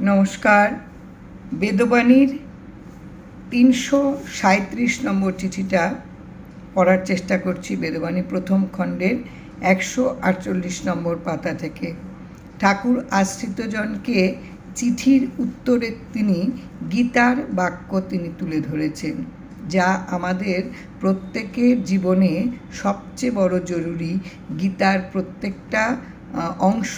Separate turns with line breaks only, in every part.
নমস্কার। বেদবাণীর তিনশো সাঁত্রিশ নম্বর চিঠিটা পড়ার চেষ্টা করছি বেদবাণী প্রথম খণ্ডের একশো আটচল্লিশ নম্বর পাতা থেকে। ঠাকুর আশ্রিতজনকে চিঠির উত্তরে তিনি গীতার বাক্য তিনি তুলে ধরেছেন, যা আমাদের প্রত্যেকের জীবনে সবচেয়ে বড় জরুরি। গীতার প্রত্যেকটা অংশ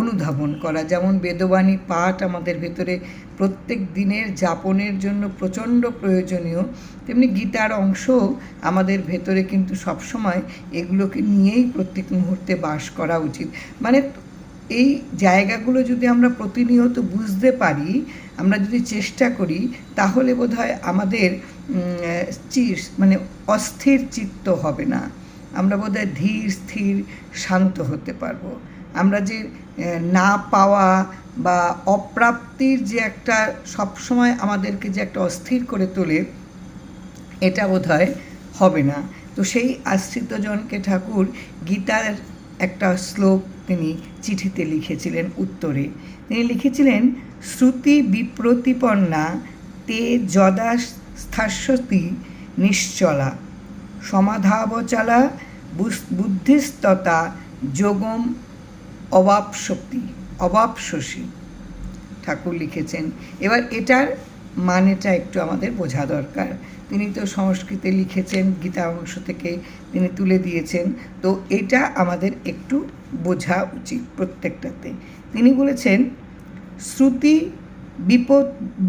অনুধাবন করা। যেমন বেদবাণী পাঠ আমাদের ভেতরে প্রত্যেক দিনের যাপনের জন্য প্রচণ্ড প্রয়োজনীয়, তেমনি গীতার অংশ আমাদের ভেতরে কিন্তু সবসময় এগুলোকে নিয়েই প্রত্যেক মুহূর্তে বাস করা উচিত। মানে এই জায়গাগুলো যদি আমরা প্রতিনিয়ত বুঝতে পারি, আমরা যদি চেষ্টা করি, তাহলে বোধহয় আমাদের মানে অস্থির চিত্ত হবে না। আমরা বোধহয় ধীর, স্থির, শান্ত হতে পারব। আমরা যে না পাওয়া বা অপ্রাপ্তির যে একটা সবসময় আমাদেরকে যে একটা অস্থির করে তোলে, এটা বোধ হবে না। তো সেই আশ্রিতজনকে ঠাকুর গীতার একটা শ্লোক তিনি চিঠিতে লিখেছিলেন উত্তরে। তিনি লিখেছিলেন, শ্রুতি বিপ্রতিপন্না তে যদা স্থাস্যতি নিশ্চলা, সমাধাবচালা বুদ্ধিস্ততা যোগম অবাপশক্তি অবাপশসী ঠাকুর লিখেছেন। এবার এটার মানেটা একটু আমাদের বোঝা দরকার। তিনি তো সংস্কৃতে লিখেছেন, গীতা অংশ থেকে তিনি তুলে দিয়েছেন। তো এটা আমাদের একটু বোঝা উচিত প্রত্যেকটাতে। তিনি বলেছেন, শ্রুতি বিপ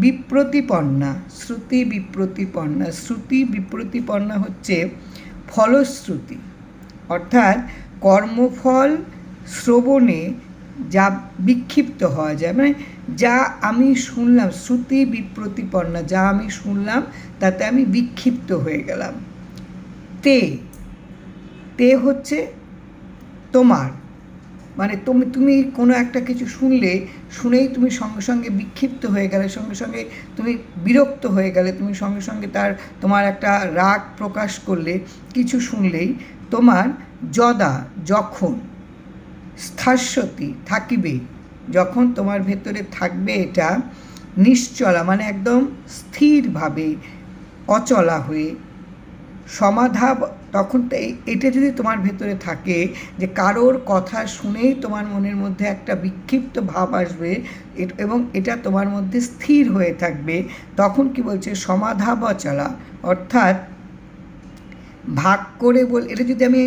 বিপ্রতিপন্না, শ্রুতি বিপ্রতিপন্না শ্রুতি বিপ্রতিপন্না হচ্ছে ফলশ্রুতি। অর্থাৎ কর্মফল শ্রবণে যা বিক্ষিপ্ত হওয়া যায়। মানে যা আমি শুনলাম, শ্রুতি বিপ্রতিপন্না যা আমি শুনলাম, তাতে আমি বিক্ষিপ্ত হয়ে গেলাম। তে তে হচ্ছে তোমার। মানে তুমি তুমি কোনো একটা কিছু শুনলে, শুনেই তুমি সঙ্গে সঙ্গে বিক্ষিপ্ত হয়ে গেলে, সঙ্গে সঙ্গে তুমি বিরক্ত হয়ে গেলে, তুমি সঙ্গে সঙ্গে তার, তোমার একটা রাগ প্রকাশ করলে, কিছু শুনলেই তোমার যদা, যখন স্থাস্যতি থাকিবে। যখন তোমার ভেতরে থাকবে এটা নিশ্চলা মানে একদম স্থিরভাবে অচলা হয়ে সমাধা, তখন এটা যদি তোমার ভেতরে থাকে যে কারোর কথা শুনেই তোমার মনের মধ্যে একটা বিক্ষিপ্ত ভাব আসবে এবং এটা তোমার মধ্যে স্থির হয়ে থাকবে, তখন কি বলছে? সমাধা বচলা অর্থাৎ ভাগ করে বল, এটা যদি আমি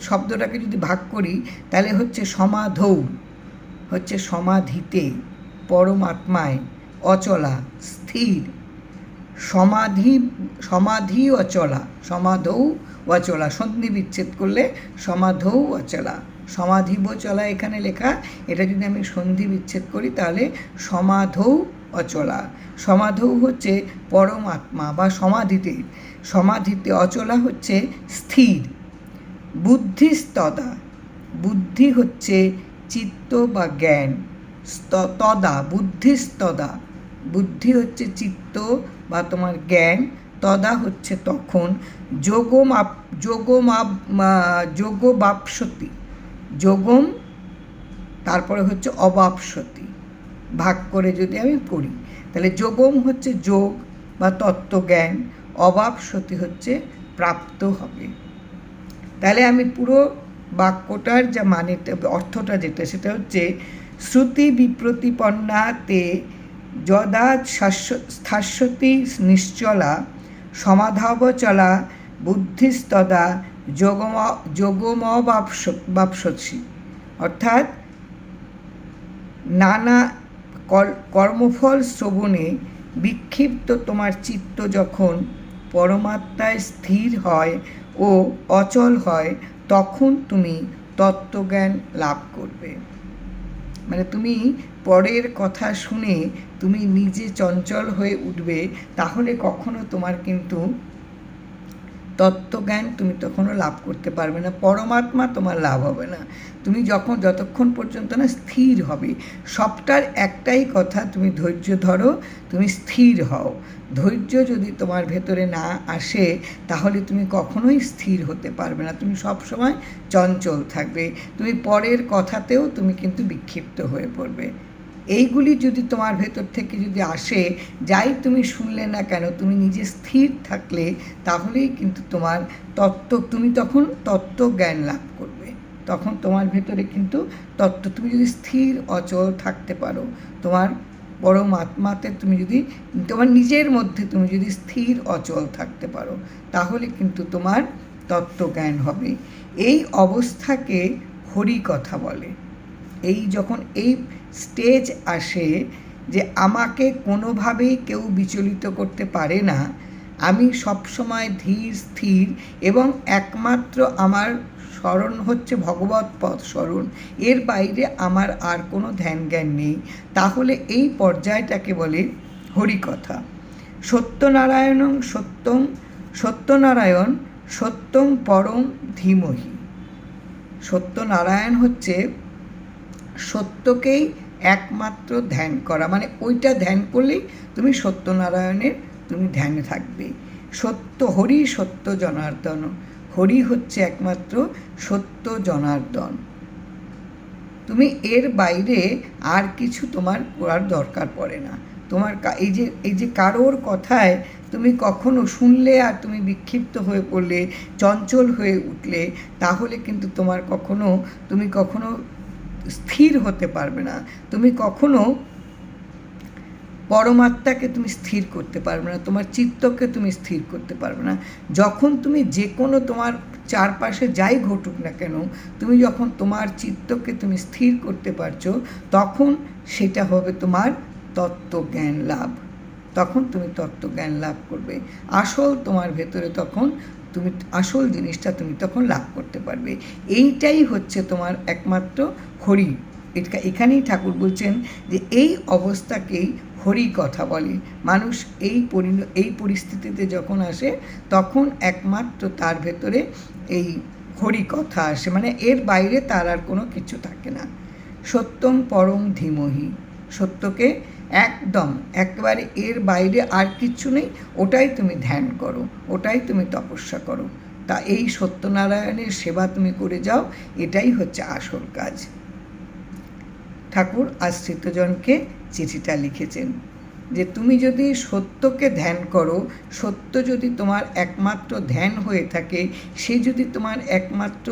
শব্দটাকে যদি ভাগ করি, তাহলে হচ্ছে সমাধৌ, হচ্ছে সমাধিতে, পরমাত্মায়, অচলা, স্থির। সমাধি সমাধি, অচলা, সমাধৌ, অচলা, সন্ধি বিচ্ছেদ করলে সমাধৌ, অচলা। সমাধিব চলা এখানে লেখা, এটা যদি আমি সন্ধি বিচ্ছেদ করি, তাহলে সমাধৌ, অচলা। সমাধৌ হচ্ছে পরমাত্মা বা সমাধিতে। সমাধিতে অচলা হচ্ছে স্থির। বুদ্ধিস্তদা বুদ্ধি হচ্ছে চিত্ত বা জ্ঞান। তদা বুদ্ধিস্তদা বুদ্ধি হচ্ছে চিত্ত বা তোমার জ্ঞান। তদা হচ্ছে তখন যোগম আপ যোগম আপ যোগ বাপসতি যোগম, তারপরে হচ্ছে অবাপসতি। ভাগ করে যদি আমি করি তাহলে যোগম হচ্ছে যোগ বা তত্ত্বজ্ঞান, অবাপসতি হচ্ছে প্রাপ্ত হবে। তাহলে আমি পুরো বাক্যটার যা মানেটা অর্থটা যেটা, সেটা হচ্ছে, শ্রুতি বিপ্রতিপন্নাতে যদা শাস্য- স্থাস্যতি নিশ্চলা সমাধাবচলা বুদ্ধিস্তদা, যোগম যোগম অর্থাৎ, নানা কর্মফল শ্রবণে বিক্ষিপ্ত তোমার চিত্ত যখন পরমাত্মায় স্থির হয় ও অচল হয়, তখন তুমি তত্ত্বজ্ঞান লাভ করবে। মানে তুমি পরের কথা শুনে তুমি নিজে চঞ্চল হয়ে উঠবে, তাহলে কখনো তোমার কিন্তু তত্ত্বজ্ঞান তুমি তখনও লাভ করতে পারবে না। পরমাত্মা তোমার লাভ হবে না। তুমি যখন যতক্ষণ পর্যন্ত না স্থির হবে, সবটার একটাই কথা তুমি ধৈর্য ধরো, তুমি স্থির হও। ধৈর্য যদি তোমার ভেতরে না আসে, তাহলে তুমি কখনোই স্থির হতে পারবে না। তুমি সব সময় চঞ্চল থাকবে। তুমি পরের কথাতেও তুমি কিন্তু বিক্ষিপ্ত হয়ে পড়বে। এইগুলি যদি তোমার ভেতর থেকে যদি আসে, যাই তুমি শুনলে না কেন, তুমি নিজে স্থির থাকলে, তাহলেই কিন্তু তোমার তত্ত্ব, তুমি তখন তত্ত্ব জ্ঞান লাভ করবে। তখন তোমার ভেতরে কিন্তু তত্ত্ব, তুমি যদি স্থির, অচল থাকতে পারো, তোমার পরম আত্মাতে তুমি যদি, তোমার নিজের মধ্যে তুমি যদি স্থির, অচল থাকতে পারো, তাহলে কিন্তু তোমার তত্ত্বজ্ঞান হবে। এই অবস্থাকে হরি কথা বলে। এই যখন এই স্টেজ আসে যে আমাকে কোনোভাবেই কেউ বিচলিত করতে পারে না। আমি সবসময় ধীর, স্থির এবং একমাত্র আমার স্মরণ হচ্ছে ভগবত পথ স্মরণ। এর বাইরে আমার আর কোনো ধ্যান জ্ঞান নেই। তাহলে এই পর্যায়টাকে বলে হরিকথা। সত্যনারায়ণং সত্যং, সত্যনারায়ণ সত্যং পরম ধীমহি। সত্যনারায়ণ হচ্ছে সত্যকেই একমাত্র ধ্যান করা। মানে ওইটা ধ্যান করলেই তুমি সত্যনারায়ণের তুমি ধ্যানে থাকবে। সত্য হরি সত্য জনার্দন। হরি হচ্ছে একমাত্র সত্য জনার্দন। তুমি এর বাইরে আর কিছু তোমার করার দরকার পড়ে না। তোমার এই যে এই যে কারোর কথায় তুমি কখনো শুনলে আর তুমি বিক্ষিপ্ত হয়ে পড়লে, চঞ্চল হয়ে উঠলে, তাহলে কিন্তু তোমার কখনো, তুমি কখনো স্থির হতে পারবে না। তুমি কখনো পরমাত্মাকে তুমি স্থির করতে পারবে না, তোমার চিত্তকে তুমি স্থির করতে পারবে না। যখন তুমি যে কোনো তোমার চারপাশে যাই ঘটুক না কেন, তুমি যখন তোমার চিত্তকে তুমি স্থির করতে পারছ, তখন সেটা হবে তোমার তত্ত্বজ্ঞান লাভ। তখন তুমি তত্ত্বজ্ঞান লাভ করবে। আসল তোমার ভেতরে তখন তুমি, আসল জিনিসটা তুমি তখন লাভ করতে পারবে। এইটাই হচ্ছে তোমার একমাত্র হরি। এটা এখানেই ঠাকুর বলছেন যে, এই অবস্থাকেই হরি কথা বলে। মানুষ এই পরি এই পরিস্থিতিতে যখন আসে, তখন একমাত্র তার ভেতরে এই হরি কথা আসে। মানে এর বাইরে তার আর কোনো কিছু থাকে না। সত্যম পরম ধীমহি। সত্যকে একদম, একেবারে এর বাইরে আর কিচ্ছু নেই। ওটাই তুমি ধ্যান করো, ওটাই তুমি তপস্যা করো। তা এই সত্যনারায়ণের সেবা তুমি করে যাও। এটাই হচ্ছে আসল কাজ। ঠাকুর আশ্রিতজনকে চিঠিটা লিখেছেন যে তুমি যদি সত্যকে ধ্যান করো, সত্য যদি তোমার একমাত্র ধ্যান হয়ে থাকে, সে যদি তোমার একমাত্র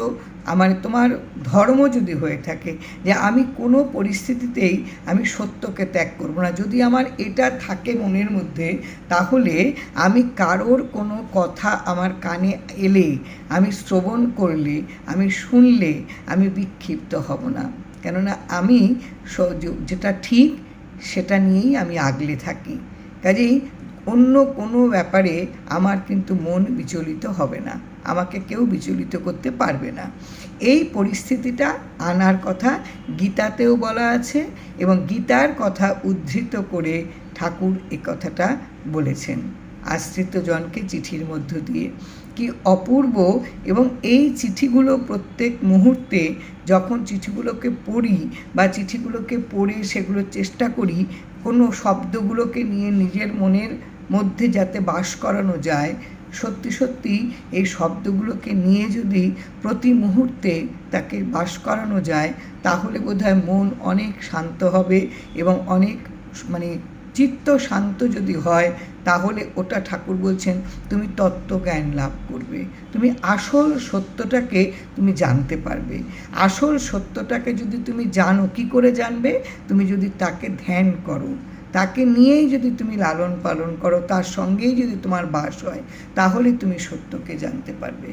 আমার তোমার ধর্ম যদি হয়ে থাকে, যে আমি কোনো পরিস্থিতিতেই আমি সত্যকে ত্যাগ করব না। যদি আমার এটা থাকে মনের মধ্যে, তাহলে আমি কারোর কোনো কথা আমার কানে এলে, আমি শ্রবণ করলে, আমি শুনলে, আমি বিক্ষিপ্ত হব না। কেননা আমি যেটা ঠিক সেটা নিয়েই আমি আগলে থাকি। কাজেই অন্য কোনো ব্যাপারে আমার কিন্তু মন বিচলিত হবে না। আমাকে কেউ বিচলিত করতে পারবে না। এই পরিস্থিতিটা আনার কথা গীতাতেও বলা আছে এবং গীতার কথা উদ্ধৃত করে ঠাকুর এ কথাটা বলেছেন। আশ্রিত জনকে চিঠির মধ্য দিয়ে কি অপূর্ব এবং এই চিঠিগুলো প্রত্যেক মুহূর্তে যখন চিঠিগুলোকে পড়ি বা চিঠিগুলোকে পড়ে সেগুলো চেষ্টা করি, কোনো শব্দগুলোকে নিয়ে নিজের মনের মধ্যে যাতে বাস করানো যায়, সত্যি সত্যি এই শব্দগুলোকে নিয়ে যদি প্রতি মুহূর্তে তাকে বাস করানো যায়, তাহলে বোধহয় মন অনেক শান্ত হবে এবং অনেক মানে চিত্ত শান্ত যদি হয়, তাহলে ওটা ঠাকুর বলছেন, তুমি তত্ত্বজ্ঞান লাভ করবে। তুমি আসল সত্যটাকে তুমি জানতে পারবে। আসল সত্যটাকে যদি তুমি জানো, কি করে জানবে? তুমি যদি তাকে ধ্যান করো। তাকে নিয়েই যদি তুমি লালন পালন করো, তার সঙ্গেই যদি তোমার বাস হয়, তাহলে তুমি সত্যকে জানতে পারবে।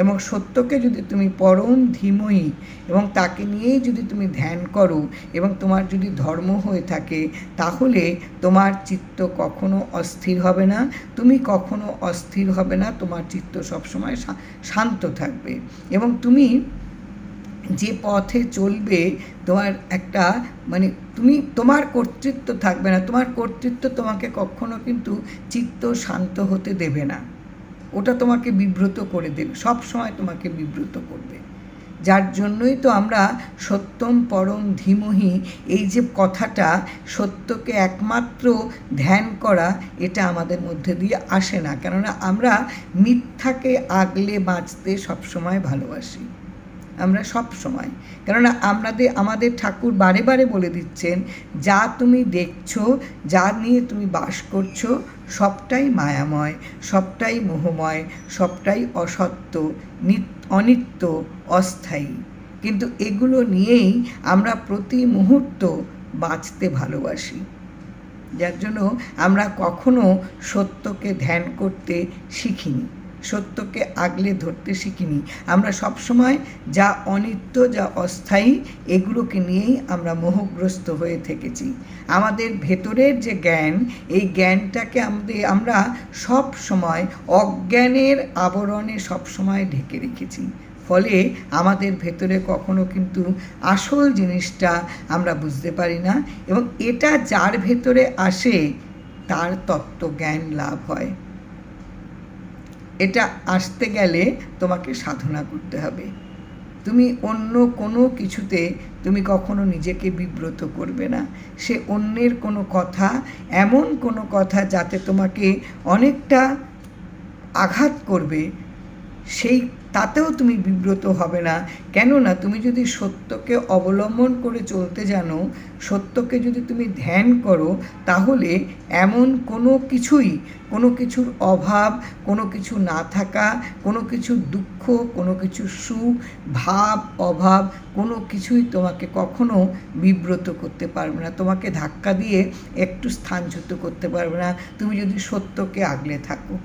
এবং সত্যকে যদি তুমি পরম ধীময়ী এবং তাকে নিয়েই যদি তুমি ধ্যান করো এবং তোমার যদি ধর্ম হয়ে থাকে, তাহলে তোমার চিত্ত কখনো অস্থির হবে না। তুমি কখনো অস্থির হবে না, তোমার চিত্ত সবসময় শান্ত থাকবে। এবং তুমি যে পথে চলবে, তোমার একটা মানে তুমি, তোমার কর্তৃত্ব থাকবে না। তোমার কর্তৃত্ব তোমাকে কখনো কিন্তু চিত্ত শান্ত হতে দেবে না। ওটা তোমাকে বিব্রত করে দেবে। সব সময় তোমাকে বিব্রত করবে। যার জন্যই তো আমরা সত্যম পরম ধীমহি, এই যে কথাটা সত্যকে একমাত্র ধ্যান করা, এটা আমাদের মধ্যে দিয়ে আসে না। কেননা আমরা মিথ্যাকে আগলে বাঁচতে সবসময় ভালোবাসি। আমরা সব সময়। কেননা আমাদের আমাদের ঠাকুর বারে বারে বলে দিচ্ছেন, যা তুমি দেখছ, যা নিয়ে তুমি বাস করছ, সবটাই মায়াময়, সবটাই মোহময়, সবটাই অসত্য অনিত্য, অস্থায়ী। কিন্তু এগুলো নিয়েই আমরা প্রতি মুহূর্ত বাঁচতে ভালোবাসি। যার জন্য আমরা কখনো সত্যকে ধ্যান করতে শিখিনি। সত্যকে আগলে ধরতে শিখিনি। আমরা সবসময় যা অনিত্য, যা অস্থায়ী, এগুলোকে নিয়েই আমরা মোহগ্রস্ত হয়ে থেকেছি। আমাদের ভেতরের যে জ্ঞান, এই জ্ঞানটাকে আমাদের, আমরা সব সময় অজ্ঞানের আবরণে সব সময় ঢেকে রেখেছি। ফলে আমাদের ভেতরে কখনো কিন্তু আসল জিনিসটা আমরা বুঝতে পারি না এবং এটা যার ভেতরে আসে, তার তত্ত্ব জ্ঞান লাভ হয়। এটা আসতে গেলে তোমাকে সাধনা করতে হবে। তুমি অন্য কোনো কিছুতে তুমি কখনো নিজেকে বিব্রত করবে না। সে অন্যের কোনো কথা, এমন কোনো কথা যাতে তোমাকে অনেকটা আঘাত করবে, সেই তাতেও তুমি বিব্রত হবে না। কেননা তুমি যদি সত্যকে অবলম্বন করে চলতে জানো, সত্যকে যদি তুমি ধ্যান করো, তাহলে এমন কোনো কিছুই, কোনো কিছুর অভাব, কোনো কিছু না থাকা, কোনো কিছুর দুঃখ, কোনো কিছু সুখ, ভাব, অভাব, কোনো কিছুই তোমাকে কখনো বিব্রত করতে পারবে না। তোমাকে ধাক্কা দিয়ে একটু স্থানচ্যুত করতে পারবে না। তুমি যদি সত্যকে আগলে থাকো।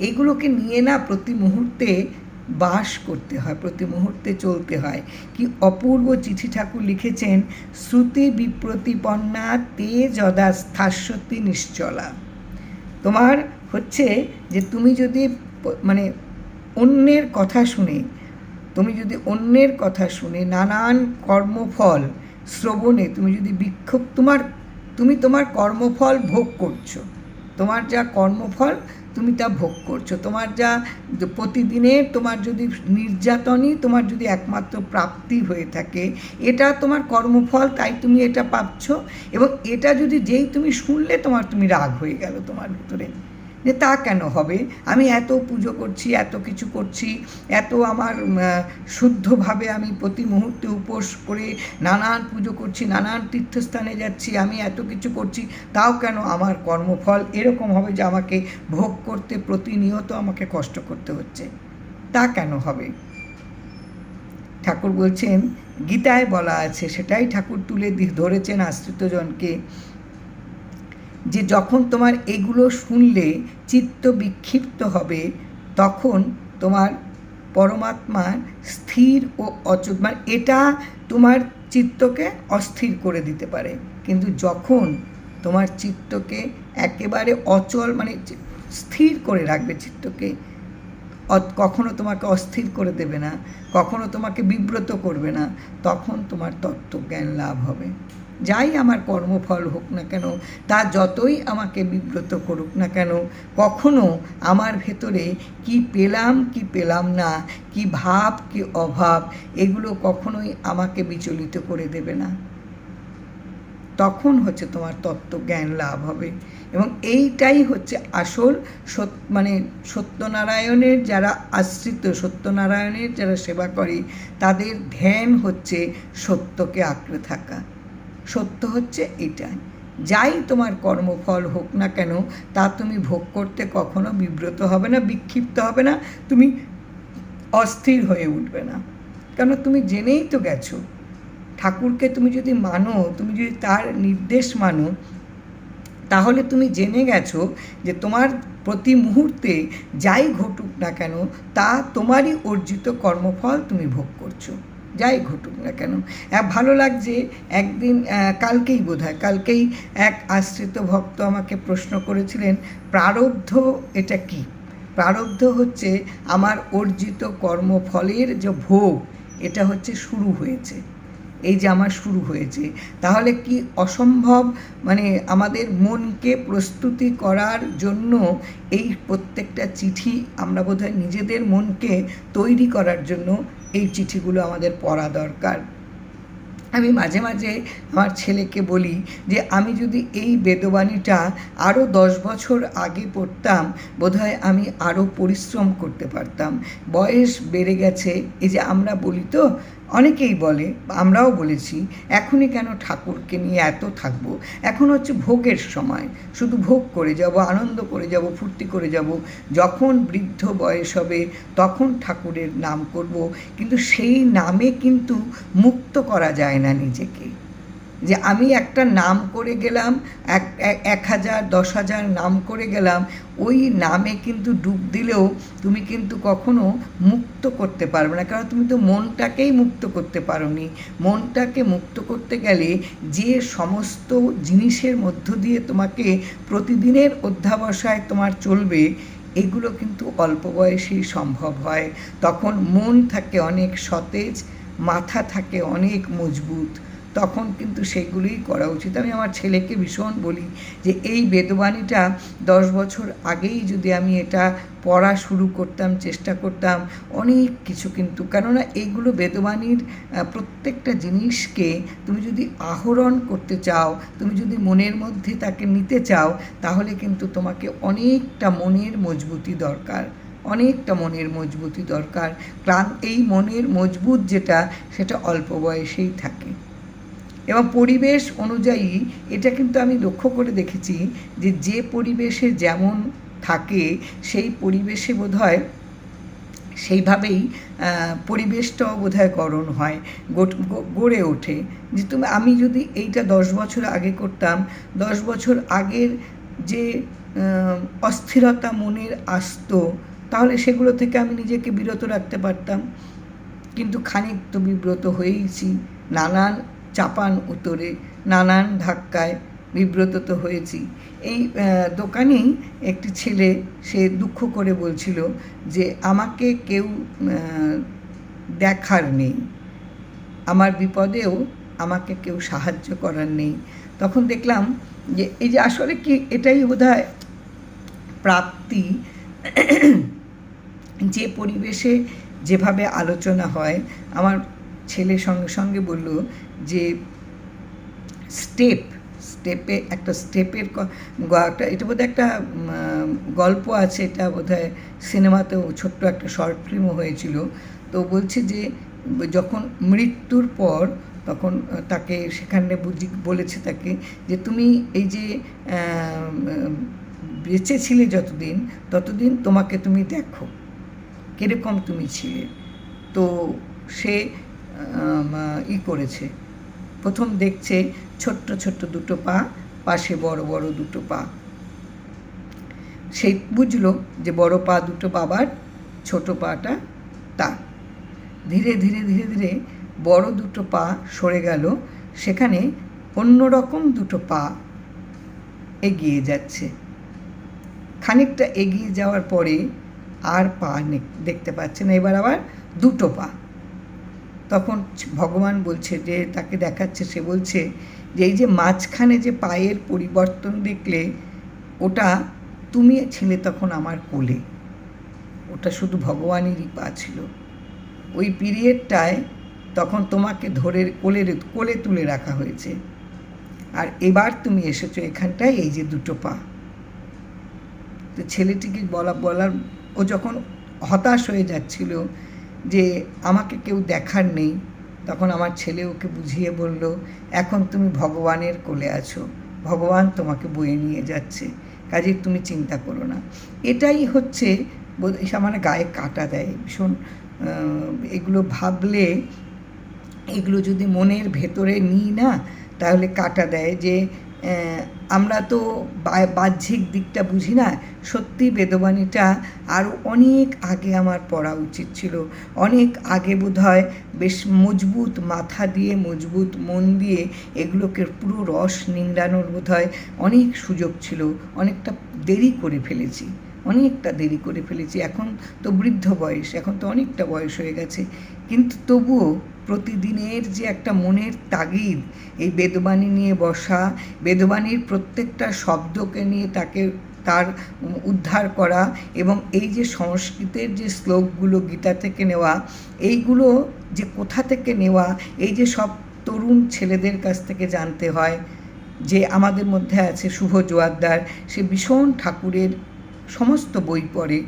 এগুলোকে নিয়ে না প্রতি মুহূর্তে বাস করতে হয়, প্রতি মুহূর্তে চলতে হয়। কি অপূর্ব চিঠি ঠাকুর লিখেছেন, শ্রুতি বিপ্রতিপন্না তে যদা স্থাস্যতি নিশ্চলা। তোমার হচ্ছে যে তুমি যদি মানে অন্যের কথা শুনে, তুমি যদি অন্যের কথা শুনে নানান কর্মফল শ্রবণে, তুমি যদি বিক্ষোভ, তোমার, তুমি তোমার কর্মফল ভোগ করছ, তোমার যা কর্মফল তুমি তা ভোগ করছ। তোমার যা প্রতিদিনের তোমার যদি নির্যাতনই তোমার যদি একমাত্র প্রাপ্তি হয়ে থাকে, এটা তোমার কর্মফল, তাই তুমি এটা পাচ্ছ। এবং এটা যদি যেই তুমি শুনলে তোমার তুমি রাগ হয়ে গেল তোমার ভিতরে। যে তা কেন হবে? আমি এত পুজো করছি, এত কিছু করছি, এত আমার শুদ্ধভাবে আমি প্রতি মুহূর্তে উপোস করে নানান পুজো করছি, নানান তীর্থস্থানে যাচ্ছি, আমি এত কিছু করছি, তাও কেন আমার কর্মফল এরকম হবে যে আমাকে ভোগ করতে প্রতিনিয়ত আমাকে কষ্ট করতে হচ্ছে? তা কেন হবে? ঠাকুর বলছেন, গীতায় বলা আছে, সেটাই ঠাকুর তুলে ধরেছেন আশ্রিতজনকে যে যখন তোমার এগুলো শুনলে চিত্ত বিক্ষিপ্ত হবে, তখন তোমার পরমাত্মার স্থির ও অচল মানে এটা তোমার চিত্তকে অস্থির করে দিতে পারে। কিন্তু যখন তোমার চিত্তকে একেবারে অচল মানে স্থির করে রাখবে চিত্তকে কখনো তোমাকে অস্থির করে দেবে না, কখনো তোমাকে বিব্রত করবে না, তখন তোমার তত্ত্বজ্ঞান লাভ হবে। যাই আমার কর্মফল হোক না কেন, তা যতই আমাকে বিব্রত করুক না কেন, কখনো আমার ভেতরে কি পেলাম কি পেলাম না, কি ভাব, কি অভাব, এগুলো কখনোই আমাকে বিচলিত করে দেবে না। তখন হচ্ছে তোমার তত্ত্বজ্ঞান লাভ হবে। এবং এইটাই হচ্ছে আসল মানে সত্যনারায়ণের যারা আশ্রিত, সত্যনারায়ণের যারা সেবা করে, তাদের ধ্যান হচ্ছে সত্যকে আঁকড়ে থাকা। সত্য হচ্ছে এটাই। যাই তোমার কর্মফল হোক না কেন, তা তুমি ভোগ করতে কখনো বিব্রত হবে না, বিক্ষিপ্ত হবে না, তুমি অস্থির হয়ে উঠবে না। কেন তুমি জেনেই তো গেছো, ঠাকুরকে তুমি যদি মানো, তুমি যদি তার নির্দেশ মানো, তাহলে তুমি জেনে গেছো যে তোমার প্রতি মুহূর্তে যাই ঘটুক না কেন, তা তোমারই অর্জিত কর্মফল তুমি ভোগ করছ। যাই ঘটুক না কেন ভালো লাগছে একদিন কালকেই বোধ হয় কালকেই এক আশ্রিত ভক্ত আমাকে প্রশ্ন করেছিলেন, প্রারব্ধ এটা কি? প্রারব্ধ হচ্ছে আমার অর্জিত কর্মফলের যে ভোগ, এটা হচ্ছে শুরু হয়েছে। এই যে আমার শুরু হয়েছে, তাহলে কি অসম্ভব? মানে আমাদের মনকে প্রস্তুতি করার জন্য এই প্রত্যেকটা চিঠি আমরা বোধহয় নিজেদের মনকে তৈরি করার জন্য এই চিঠিগুলো আমাদের পড়া দরকার। আমি মাঝে মাঝে আমার ছেলেকে বলি যে, আমি যদি এই বেদবাণীটা আরও দশ বছর আগে পড়তাম, বোধহয় আমি আরও পরিশ্রম করতে পারতাম। বয়স বেড়ে গেছে, এই যে আমরা বলি তো অনেকেই বলে আমরাও বলেছি, এখনই কেন ঠাকুরকে নিয়ে এত থাকব? এখন হচ্ছে ভোগের সময়। শুধু ভোগ করে যাব, আনন্দ করে যাব, ফুর্তি করে যাব, যখন বৃদ্ধ বয়স হবে তখন ঠাকুরের নাম করব। কিন্তু সেই নামে কিন্তু মুক্ত করা যায় না নিজেকে। যে আমি একটা নাম করে গেলাম, এক, এক- হাজার, দশ হাজার নাম করে গেলাম, ওই নামে কিন্তু ডুব দিলেও তুমি কিন্তু কখনো মুক্ত করতে পারবে না। কারণ তুমি তো মনটাকেই মুক্ত করতে পারোনি। মনটাকে মুক্ত করতে গেলে যে সমস্ত জিনিসের মধ্য দিয়ে তোমাকে প্রতিদিনের অধ্যাবসায় তোমার চলবে, এগুলো কিন্তু অল্প বয়সেই সম্ভব হয়। তখন মন থাকে অনেক সতেজ, মাথা থাকে অনেক মজবুত। তখন কিন্তু সেগুলোই করা উচিত। আমি আমার ছেলেকে ভীষণ বলি যে, এই বেদবাণীটা দশ বছর আগেই যদি আমি এটা পড়া শুরু করতাম, চেষ্টা করতাম, অনেক কিছু কিন্তু। কেননা এইগুলো বেদবাণীর প্রত্যেকটা জিনিসকে তুমি যদি আহরণ করতে চাও, তুমি যদি মনের মধ্যে তাকে নিতে চাও, তাহলে কিন্তু তোমাকে অনেকটা মনের মজবুতি দরকার। অনেকটা মনের মজবুতি দরকার। ক্লান, এই মনের মজবুত যেটা, সেটা অল্প বয়সেই থাকে। এবং পরিবেশ অনুযায়ী এটা কিন্তু আমি লক্ষ্য করে দেখেছি যে যে পরিবেশে যেমন থাকে, সেই পরিবেশে বোধ হয় সেইভাবেই পরিবেশটাও বোধ হয় করণ হয় গড়ে ওঠে। যে তুমি, আমি যদি এইটা দশ বছর আগে করতাম, দশ বছর আগের যে অস্থিরতা মনের আসতো, তাহলে সেগুলো থেকে আমি নিজেকে বিরত রাখতে পারতাম। কিন্তু খানিক তো বিব্রত হয়েইছি, নানান চাপান উত্তরে নানান ধাক্কায় বিব্রত তো হয়েছি। এই দোকানেই একটি ছেলে সে দুঃখ করে বলছিল যে আমাকে কেউ দেখার নেই। আমার বিপদেও আমাকে কেউ সাহায্য করার নেই। তখন দেখলাম যে এই যে আসলে কি এটাই বোধহয় প্রাপ্তি। যে পরিবেশে যেভাবে আলোচনা হয়, আমার ছেলে সঙ্গে সঙ্গে বলল যে, স্টেপ, স্টেপে একটা স্টেপের একটা এটা বোধহয় একটা গল্প আছে, এটা বোধহয় সিনেমাতেও ছোট্ট একটা শর্ট ফিল্মও হয়েছিল। তো বলছে যে, যখন মৃত্যুর পর তখন তাকে সেখানে বুঝি, বলেছে তাকে যে, তুমি এই যে বেঁচে ছিলে যতদিন, ততদিন তোমাকে তুমি দেখো। কীরকম তুমি ছিলে? তো সে ই করেছে। প্রথম দেখছে ছোট্ট ছোট্ট দুটো পা, পাশে বড় বড় দুটো পা। সেই বুঝলো যে বড় পা দুটো বাবার, ছোট পাটা তার। ধীরে ধীরে ধীরে ধীরে বড় দুটো পা সরে গেল, সেখানে অন্যরকম দুটো পা এগিয়ে যাচ্ছে। খানিকটা এগিয়ে যাওয়ার পরে আর পা দেখতে পাচ্ছে না। এবার আবার দুটো পা। তখন ভগবান বলছে যে, তাকে দেখাচ্ছে, সে বলছে যে, এই যে মাঝখানে যে পায়ের পরিবর্তন দেখলে, ওটা তুমি ছিলে তখন আমার কোলে। ওটা শুধু ভগবানেরই পা ছিল। ওই পিরিয়ডটায় তখন তোমাকে ধরে কোলে কোলে তুলে রাখা হয়েছে। আর এবার তুমি এসেছ এখানটায়, এই যে দুটো পা। তো ছেলেটিকে বলা, বলার, ও যখন হতাশ হয়ে যাচ্ছিল যে আমাকে কেউ দেখার নেই। তখন আমার ছেলে ওকে বুঝিয়ে বলল, এখন তুমি ভগবানের কোলে আছো। ভগবান তোমাকে বয়ে নিয়ে যাচ্ছে। কাজে তুমি চিন্তা করো না। এটাই হচ্ছে আমার গায়ে কাটা দেয়। ভীষণ এগুলো ভাবলে, এগুলো যদি মনের ভেতরে নিই না, তাহলে কাটা দেয় যে আমরা তো বাহ্যিক দিকটা বুঝি না। সত্যি বেদবাণীটা আরও অনেক আগে আমার পড়া উচিত ছিল। অনেক আগে বোধ হয় বেশ মজবুত মাথা দিয়ে, মজবুত মন দিয়ে এগুলোকে পুরো রস নিংড়ানোর বোধ হয় অনেক সুযোগ ছিল। অনেকটা দেরি করে ফেলেছি। অনেকটা দেরি করে ফেলেছি। এখন তো বৃদ্ধ বয়স, এখন তো অনেকটা বয়স হয়ে গেছে। কিন্তু তবুও প্রতিদিনের যে একটা মনের তাগিদ, এই বেদবাণী নিয়ে বসা, বেদবাণীর প্রত্যেকটা শব্দকে নিয়ে তাকে তার উদ্ধার করা এবং এই যে সংস্কৃতের যে শ্লোকগুলো গীতা থেকে নেওয়া, এইগুলো যে কোথা থেকে নেওয়া, এই যে সব তরুণ ছেলেদের কাছ থেকে জানতে হয় যে আমাদের মধ্যে আছে শুভ জোয়ারদার, সে ভীষণ ঠাকুরের সমস্ত বই পড়ে,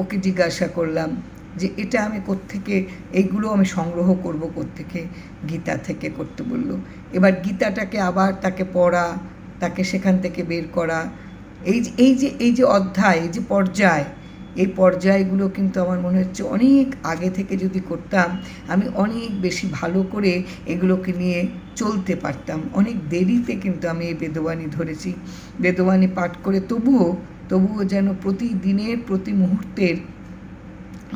ওকে জিজ্ঞাসা করলাম যে এটা আমি কোত্থেকে, এইগুলো আমি সংগ্রহ করব কোত্থেকে? গীতা থেকে করতে বলল। এবার গীতাটাকে আবার তাকে পড়া, তাকে সেখান থেকে বের করা। এই যে এই যে এই যে অধ্যায়, এই যে পর্যায়, এই পর্যায়গুলো কিন্তু আমার মনে হচ্ছে অনেক আগে থেকে যদি করতাম, আমি অনেক বেশি ভালো করে এগুলোকে নিয়ে চলতে পারতাম। অনেক দেরিতে কিন্তু আমি এই বেদবাণী ধরেছি। বেদবাণী পাঠ করে তবুও তবুও যেন প্রতিদিনের, প্রতি মুহূর্তের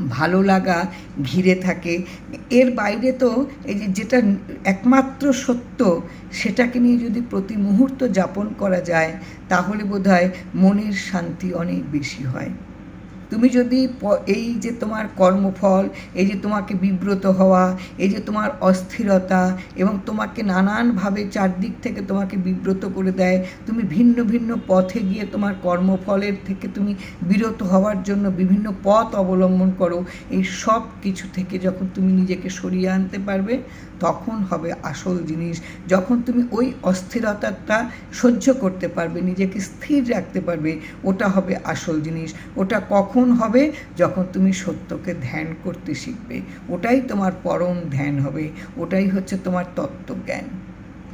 ভালো লাগা ঘিরে থাকে। এর বাইরে তো এই যে যেটা একমাত্র সত্য, সেটাকে নিয়ে যদি প্রতি মুহূর্ত যাপন করা যায়, তাহলে বোধহয় মনের শান্তি অনেক বেশি হয়। তুমি যদি এই যে তোমার কর্মফল, এই যে তোমাকে বিব্রত হওয়া, এই যে তোমার অস্থিরতা এবং তোমাকে নানানভাবে চারদিক থেকে তোমাকে বিব্রত করে দেয়, তুমি ভিন্ন ভিন্ন পথে গিয়ে তোমার কর্মফলের থেকে তুমি বিরত হওয়ার জন্য বিভিন্ন পথ অবলম্বন করো, এই সব কিছু থেকে যখন তুমি নিজেকে সরিয়ে আনতে পারবে তখন হবে আসল জিনিস। যখন তুমি ওই অস্থিরতাটা সহ্য করতে পারবে, নিজেকে স্থির রাখতে পারবে, ওটা হবে আসল জিনিস। ওটা কখন হবে? যখন তুমি সত্যকে ধ্যান করতে শিখবে। ওটাই তোমার পরম ধ্যান হবে। ওটাই হচ্ছে তোমার তত্ত্বজ্ঞান।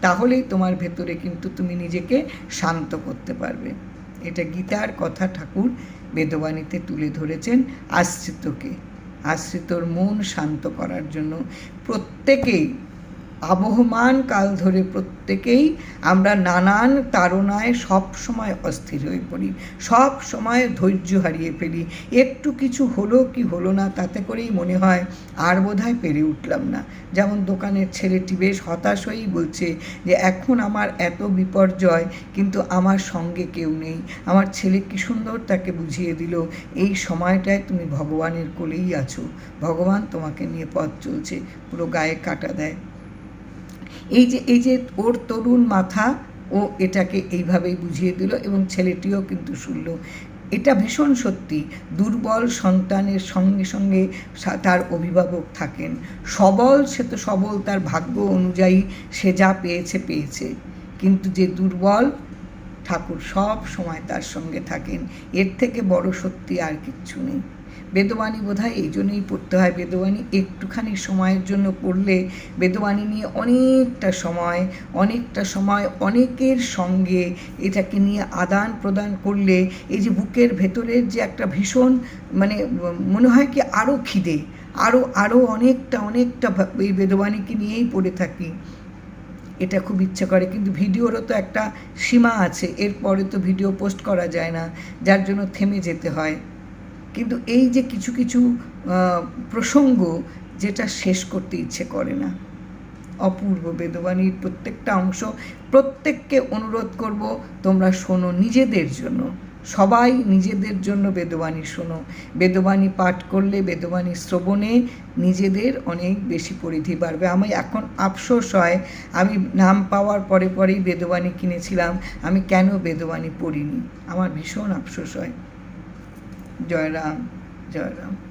তাহলেই তোমার ভেতরে কিন্তু তুমি নিজেকে শান্ত করতে পারবে। এটা গীতার কথা ঠাকুর বেদবাণীতে তুলে ধরেছেন আশ্রিতকে। আশ্রিতর মন শান্ত করার জন্য প্রত্যেকেই আবহমান কাল ধরে প্রত্যেকেই আমরা নানান তাড়নায় সব সময় অস্থির হয়ে পড়ি, সব সময় ধৈর্য হারিয়ে ফেলি। একটু কিছু হলো কি হলো না তাতে করেই মনে হয় আর বোধহয় পেরে উঠলাম না। যেমন দোকানের ছেলেটি বেশ হতাশ হয়েই বলছে যে, এখন আমার এত বিপর্যয়, কিন্তু আমার সঙ্গে কেউ নেই। আমার ছেলে কি সুন্দর তাকে বুঝিয়ে দিল। এই সময়টায় তুমি ভগবানের কোলেই আছো। ভগবান তোমাকে নিয়ে পথ চলছে, পুরো গায়ে কাটা দেয়। এই যে এই যে ওর তরুণ মাথা, ও এটাকে এইভাবেই বুঝিয়ে দিল এবং ছেলেটিও কিন্তু শুনল। এটা ভীষণ সত্যি, দুর্বল সন্তানের সঙ্গে সঙ্গে তার অভিভাবক থাকেন। সবল, সে তো সবল, তার ভাগ্য অনুযায়ী সে যা পেয়েছে পেয়েছে। কিন্তু যে দুর্বল, ঠাকুর সব সময় তার সঙ্গে থাকেন। এর থেকে বড় সত্যি আর কিচ্ছু নেই। বেদবাণী বোধ হয় এই জন্যই পড়তে হয়। বেদবাণী একটুখানি সময়ের জন্য পড়লে বেদবাণী নিয়ে অনেকটা সময় অনেকটা সময় অনেকের সঙ্গে এটাকে নিয়ে আদান প্রদান করলে এই যে বুকের ভেতরের যে একটা ভীষণ মানে মনে হয় কি আরও খিদে আরও আরও অনেকটা অনেকটা এই বেদবাণীকে নিয়েই পড়ে থাকি। এটা খুব ইচ্ছে করে, কিন্তু ভিডিওরও তো একটা সীমা আছে, এরপরে তো ভিডিও পোস্ট করা যায় না, যার জন্য থেমে যেতে হয়। কিন্তু এই যে কিছু কিছু প্রসঙ্গ যেটা শেষ করতে ইচ্ছে করে না। অপূর্ব বেদবাণীর প্রত্যেকটা অংশ, প্রত্যেককে অনুরোধ করব, তোমরা শোনো নিজেদের জন্য। সবাই নিজেদের জন্য বেদবাণী শোনো। বেদবাণী পাঠ করলে বেদবাণী শ্রবণে নিজেদের অনেক বেশি পরিধি বাড়বে। আমি এখন আফসোস হয়, আমি নাম পাওয়ার পরে পরেই বেদবাণী কিনেছিলাম। আমি কেন বেদবাণী পড়িনি? আমার ভীষণ আফসোস হয়। জয় রাম জয় রাম